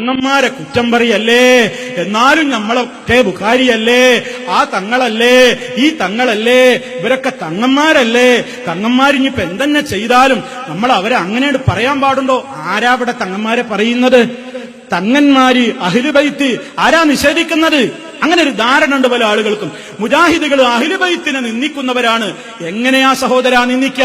തങ്ങന്മാരെ കുറ്റം പറയല്ലേ? എന്നാലും നമ്മളൊക്കെ ബുഖാരിയല്ലേ ആ തങ്ങളല്ലേ? ഈ തങ്ങളല്ലേ? ഇവരൊക്കെ തങ്ങന്മാരല്ലേ? തങ്ങന്മാരിഞ്ഞിപ്പോ എന്തെന്നെ ചെയ്താലും നമ്മൾ അവരെ അങ്ങനെയാണ് പറയാൻ പാടുണ്ടോ? ആരാ ഇവിടെ തങ്ങന്മാരെ പറയുന്നത്? തങ്ങന്മാര് അഹിലുബൈത്ത് ആരാ നിഷേധിക്കുന്നത്? അങ്ങനെ ഒരു ധാരണ ഉണ്ട് പല ആളുകൾക്കും. മുജാഹിദുകൾ അഹിലുബൈത്തിനെ നിന്ദിക്കുന്നവരാണ്. എങ്ങനെയാ സഹോദര നിന്ദിക്ക?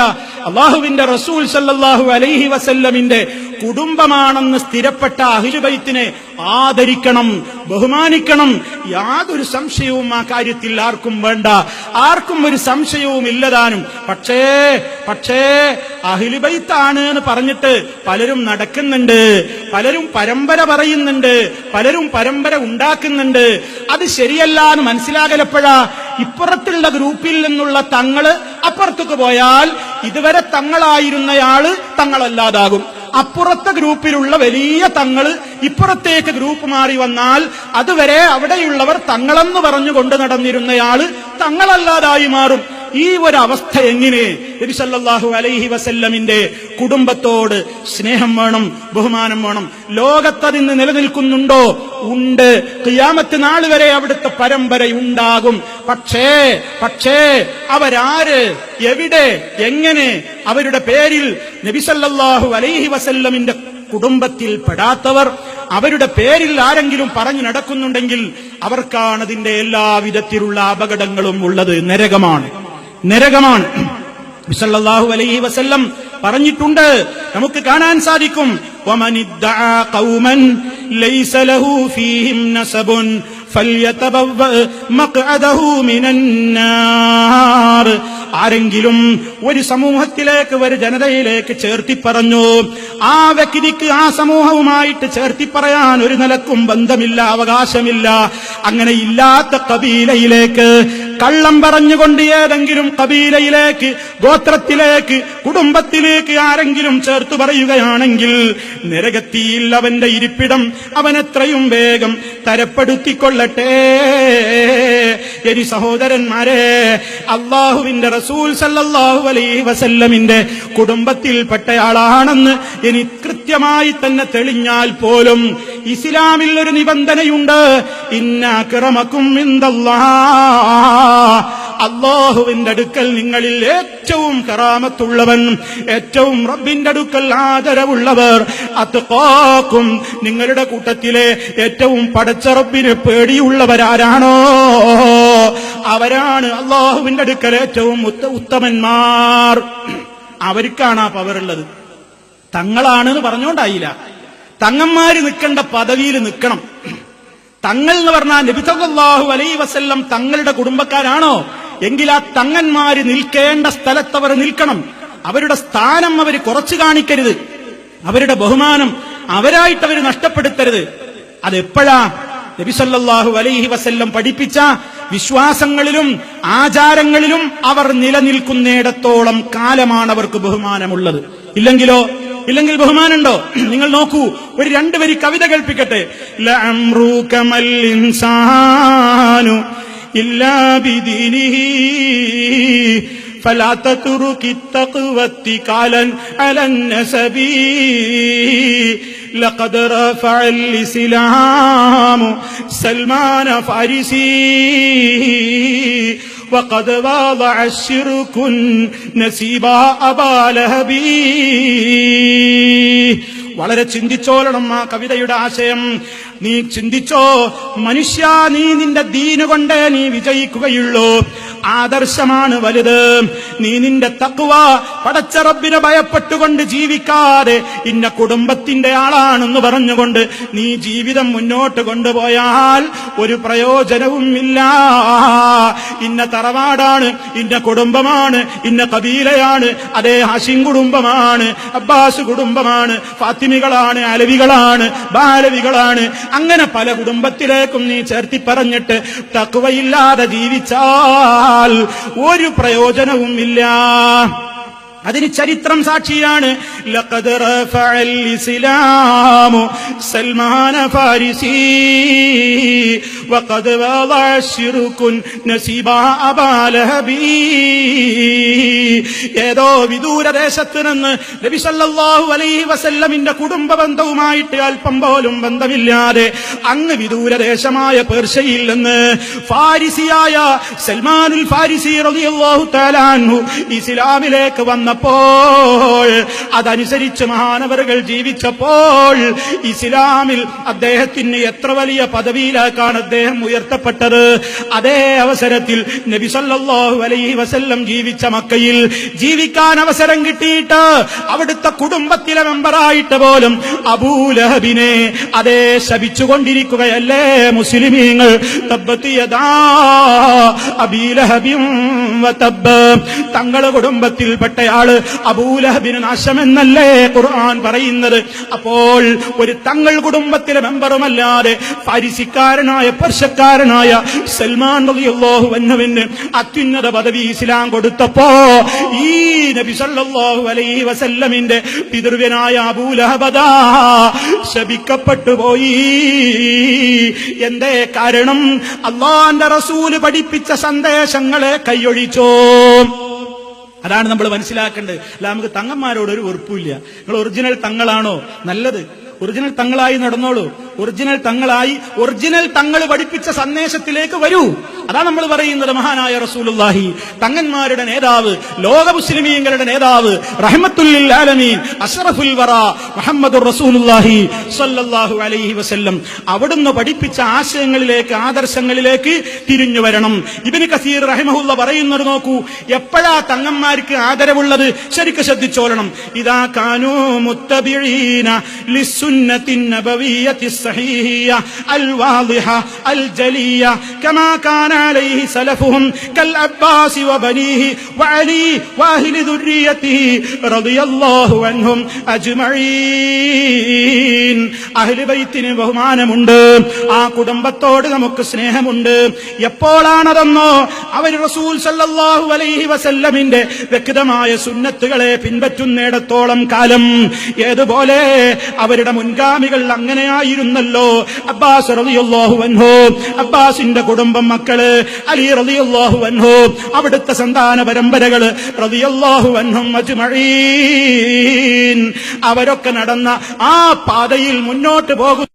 അള്ളാഹുവിന്റെ റസൂൽ സല്ലല്ലാഹു അലൈഹി വസല്ലമിന്റെ കുടുംബമാണെന്ന് സ്ഥിരപ്പെട്ട അഹിലുബൈത്തിനെ ആദരിക്കണം ബഹുമാനിക്കണം. യാതൊരു സംശയവും ആ കാര്യത്തിൽ ആർക്കും വേണ്ട. ആർക്കും ഒരു സംശയവും ഇല്ലതാനും. പക്ഷേ പക്ഷേ അഹിലുബൈത്താണ് എന്ന് പറഞ്ഞിട്ട് പലരും നടക്കുന്നുണ്ട്. പലരും പരമ്പര പറയുന്നുണ്ട്. പലരും പരമ്പര ഉണ്ടാക്കുന്നുണ്ട്. അത് ശരിയല്ല എന്ന് മനസ്സിലാകലപ്പോഴാ ഇപ്പുറത്തുള്ള ഗ്രൂപ്പിൽ നിന്നുള്ള തങ്ങൾ അപ്പുറത്തേക്ക് പോയാൽ ഇതുവരെ തങ്ങളായിരുന്നയാൾ തങ്ങളല്ലാതാകും. അപ്പുറത്തെ ഗ്രൂപ്പിലുള്ള വലിയ തങ്ങൾ ഇപ്പുറത്തേക്ക് ഗ്രൂപ്പ് മാറി വന്നാൽ അതുവരെ അവിടെയുള്ളവർ തങ്ങളെന്ന് പറഞ്ഞു കൊണ്ട് നടന്നിരുന്നയാൾ തങ്ങളല്ലാതായി മാറും. ഈ ഒരു അവസ്ഥ എങ്ങനെ നബിസല്ലാഹു അലൈഹി വസല്ലമിന്റെ കുടുംബത്തോട് സ്നേഹം വേണം ബഹുമാനം വേണം. ലോകത്തതിന് നിലനിൽക്കുന്നുണ്ടോ? ഉണ്ട്. ക്രിയാമത്ത് നാൾ വരെ അവിടുത്തെ പരമ്പരയുണ്ടാകും പക്ഷേ പക്ഷേ അവരാര്? എവിടെ? എങ്ങനെ? അവരുടെ പേരിൽ നബിസല്ലാഹു അലൈഹി വസല്ലമിന്റെ കുടുംബത്തിൽ പെടാത്തവർ അവരുടെ പേരിൽ ആരെങ്കിലും പറഞ്ഞു നടക്കുന്നുണ്ടെങ്കിൽ അവർക്കാണ് അതിന്റെ എല്ലാവിധത്തിലുള്ള അപകടങ്ങളും ഉള്ളത്. നരകമാണ്. നരകമാണ്. ാഹു അലൈഹി വസല്ലം പറഞ്ഞിട്ടുണ്ട്. നമുക്ക് കാണാൻ സാധിക്കും. ഫല്യതബവ്വ ആരെങ്കിലും ഒരു സമൂഹത്തിലേക്ക് ഒരു ജനതയിലേക്ക് ചേർത്തി പറഞ്ഞു ആ വ്യക്തിക്ക് ആ സമൂഹവുമായിട്ട് ചേർത്തി പറയാൻ ഒരു നിലക്കും ബന്ധമില്ല അവകാശമില്ല. അങ്ങനെ ഇല്ലാത്ത കബീലയിലേക്ക് കള്ളം പറഞ്ഞുകൊണ്ട് ഏതെങ്കിലും കബീലയിലേക്ക് ഗോത്രത്തിലേക്ക് കുടുംബത്തിലേക്ക് ആരെങ്കിലും ചേർത്ത് പറയുകയാണെങ്കിൽ നരകത്തിയിൽ അവന്റെ ഇരിപ്പിടം അവനെത്രയും വേഗം തരപ്പെടുത്തിക്കൊള്ളട്ടെ. എരി സഹോദരന്മാരെ അള്ളാഹുവിന്റെ റസൂൽ സല്ലാഹു അലൈഹി വസല്ലമിന്റെ കുടുംബത്തിൽപ്പെട്ടയാളാണെന്ന് ഇനി കൃത്യമായി തന്നെ തെളിഞ്ഞാൽ പോലും ഇസ്ലാമിൽ ഒരു നിബന്ധനയുണ്ട്. ഇന്ന കിറമക്കും ഇന്ദല്ലാ അള്ളാഹുവിന്റെ അടുക്കൽ നിങ്ങളിൽ ഏറ്റവും കറാമത്തുള്ളവൻ ഏറ്റവും റബ്ബിന്റെ അടുക്കൽ ആദരവുള്ളവർ. അത്കാക്കും നിങ്ങളുടെ കൂട്ടത്തിലെ ഏറ്റവും പടച്ച റബ്ബിന് പേടിയുള്ളവരാരാണോ? അവരാണ് അള്ളാഹുവിന്റെ അടുക്കൽ ഏറ്റവും ഉത്ത- ഉത്തമന്മാർ. അവർക്കാണ് ആ പവറുള്ളത് തങ്ങളാണ് എന്ന് പറഞ്ഞോണ്ടായില്ല. തങ്ങന്മാര് നിൽക്കേണ്ട പദവിയിൽ നിൽക്കണം. തങ്ങൾ എന്ന് പറഞ്ഞാൽ നബിസല്ലാഹു അലൈ വസല്ലം തങ്ങളുടെ കുടുംബക്കാരാണോ? എങ്കിൽ ആ തങ്ങന്മാര് നിൽക്കേണ്ട സ്ഥലത്ത് അവർ നിൽക്കണം. അവരുടെ സ്ഥാനം അവർ കുറച്ചു കാണിക്കരുത്. അവരുടെ ബഹുമാനം അവരായിട്ട് അവർ നഷ്ടപ്പെടുത്തരുത്. അതെപ്പോഴാ നബിസല്ലാഹു അലൈഹി വസല്ലം പഠിപ്പിച്ച വിശ്വാസങ്ങളിലും ആചാരങ്ങളിലും അവർ നിലനിൽക്കുന്നിടത്തോളം കാലമാണ് അവർക്ക് ബഹുമാനമുള്ളത്. ഇല്ലെങ്കിലോ? ഇല്ലെങ്കിൽ ബഹുമാനുണ്ടോ നിങ്ങൾ നോക്കൂ ഒരു രണ്ടുപേരി കവിത കേൾപ്പിക്കട്ടെ. ഇൻസാനു إلا بدينه. فلا تترك التقوى اتكالا على النسب. لقد رفع الإسلام سلمان فارسي. وقد واضع الشرك نسيبا أبا لهبي വളരെ ചിന്തിച്ചോളണം ആ കവിതയുടെ ആശയം. നീ ചിന്തിച്ചോ മനുഷ്യ നീ നിന്റെ ദീനുകൊണ്ട് നീ വിജയിക്കുകയുള്ളൂ. ആദർശമാണ് വലുത്. നീ നിന്റെ തക്കുവ പടച്ച റബ്ബിനെ ഭയപ്പെട്ടുകൊണ്ട് ജീവിക്കാതെ ഇന്ന കുടുംബത്തിന്റെ ആളാണെന്ന് പറഞ്ഞുകൊണ്ട് നീ ജീവിതം മുന്നോട്ട് കൊണ്ടുപോയാൽ ഒരു പ്രയോജനവും ഇല്ല. ഇന്ന തറവാടാണ് ഇന്ന കുടുംബമാണ് ഇന്ന കബീലയാണ് അതേ ഹഷിം കുടുംബമാണ് അബ്ബാസ് കുടുംബമാണ് ഫാത്തിമികളാണ് അലവികളാണ് ബാലവികളാണ്. അങ്ങനെ പല കുടുംബത്തിലേക്കും നീ ചേർത്തി പറഞ്ഞിട്ട് തക്കുവയില്ലാതെ ജീവിച്ചാൽ ഒരു പ്രയോജനവും ഇല്ല അതിന് ചരിത്രം സാക്ഷിയാണ്. സൽമാന ഫാരിസി. ഏതോ വിദൂരദേശത്ത് നിന്ന് നബി സല്ലല്ലാഹു അലൈഹി വസല്ലമിന്റെ കുടുംബ ബന്ധവുമായിട്ട് അല്പം പോലും ബന്ധമില്ലാതെ അങ്ങ് വിദൂരദേശമായ പേർഷ്യയിൽ നിന്ന് ഫാരിസിയായ സൽമാനുൽ ഫാരിസി റളിയല്ലാഹു ഇസ്ലാമിലേക്ക് വന്നപ്പോൾ അതനുസരിച്ച് മഹാനവറുകൾ ജീവിച്ചപ്പോൾ ഇസ്ലാമിൽ അദ്ദേഹത്തിന് എത്ര വലിയ പദവിയിലേക്കാണ് അദ്ദേഹം ഉയർത്തപ്പെട്ടത്? അതേ അവസരത്തിൽ നബി സല്ലല്ലാഹു അലൈഹി വസല്ലം ജീവിച്ച മക്കയിൽ ജീവിക്കാൻ അവസരം കിട്ടിയിട്ട് അവിടുത്തെ കുടുംബത്തിലെ മെമ്പറായിട്ട് പോലും അബൂലഹബിനെ അതേ ശപിച്ചുകൊണ്ടിരിക്കുകയല്ലേ മുസ്ലിമീങ്ങൾ? തബ്ബത്തിയതാ വതബ്ബ് തങ്ങളെ കുടുംബത്തിൽപ്പെട്ടയാൾ അബൂലഹബിന് നാശമെന്നല്ലേ ഖുർആൻ പറയുന്നത്? അപ്പോൾ ഒരു തങ്ങൾ കുടുംബത്തിലെ മെമ്പറുമല്ലാതെ പരിശിക്കാരനായ പർശക്കാരനായ സൽമാൻ റളിയല്ലാഹു അൻഹുവിന് അത്യുന്നത പദവി ഇസ്ലാം കൊടുത്തപ്പോ ഈ നബി സല്ലല്ലാഹു അലൈഹി വസല്ലമിന്റെ പിതൃവ്യനായ അബൂലഹബദ ശപിക്കപ്പെട്ടു പോയി. എന്തേ കാരണം? അള്ളാന്റെ റസൂൽ പഠിപ്പിച്ച സന്ദേശങ്ങളെ കൈയൊഴിച്ചോ? അതാണ് നമ്മൾ മനസ്സിലാക്കേണ്ടത്. അല്ല നമുക്ക് തങ്ങന്മാരോട് ഒരു വെറുപ്പില്ല നിങ്ങൾ ഒറിജിനൽ തങ്ങളാണോ? നല്ലത്. ഒറിജിനൽ തങ്ങളായി നടന്നോളൂ. ഒറിജിനൽ തങ്ങളായി ഒറിജിനൽ തങ്ങൾ പഠിപ്പിച്ച സന്ദേശത്തിലേക്ക് വരൂ. അതാ നമ്മൾ പറയുന്നത് മഹാനായ റസൂലുല്ലാഹി തങ്ങന്മാരുടെ നേതാവ് ലോക മുസ്ലിമീങ്ങളുടെ നേതാവ് റഹ്മത്തുല്ലിൽ ആലമീൻ അഷ്റഫുൽ വറ മുഹമ്മദ് റസൂലുള്ളാഹി സ്വല്ലല്ലാഹു അലൈഹി വസല്ലം. അവിടുന്ന് പഠിപ്പിച്ച ആശയങ്ങളിലേക്ക് ആദർശങ്ങളിലേക്ക് തിരിഞ്ഞു വരണം. ഇബിന് കസീർ റഹിമഹുല്ല പറയുന്നത് നോക്കൂ എപ്പോഴാ തങ്ങന്മാർക്ക് ആദരവുള്ളത് ശരിക്ക് ശ്രദ്ധിച്ചോളണം. ഇതാ കാനു മുത്തബിഴീന ലിസുന്നത്തിൻ നബവിയ്യത്തി الصحيحية الواضحة الجلية كما كان عليه سلفهم كالعباس وبنيه وعلي وأهل ذريته رضي الله عنهم أجمعين അഹ്ലു ബൈത്തിന് ബഹുമാനമുണ്ട് ആ കുടുംബത്തോട് നമുക്ക് സ്നേഹമുണ്ട് എപ്പോഴാണതെന്നോ അവർ റസൂൽ സല്ലല്ലാഹു അലൈഹി വസല്ലമിന്റെ വ്യക്തമായ സുന്നത്തുകളെ പിൻപറ്റുന്നിടത്തോളം കാലം ഏതുപോലെ അവരുടെ മുൻഗാമികൾ അങ്ങനെയായിരുന്നല്ലോ അബ്ബാസ് റളിയല്ലാഹു അൻഹു. അബ്ബാസിന്റെ കുടുംബം മക്കൾ അലി റളിയല്ലാഹു അൻഹു. അവിടുത്തെ സന്താന പരമ്പരകൾ റളിയല്ലാഹു അൻഹും അജ്മഈൻ. അവരൊക്കെ നടന്ന ആ പാതയിൽ മുന്നോട്ട് പോകും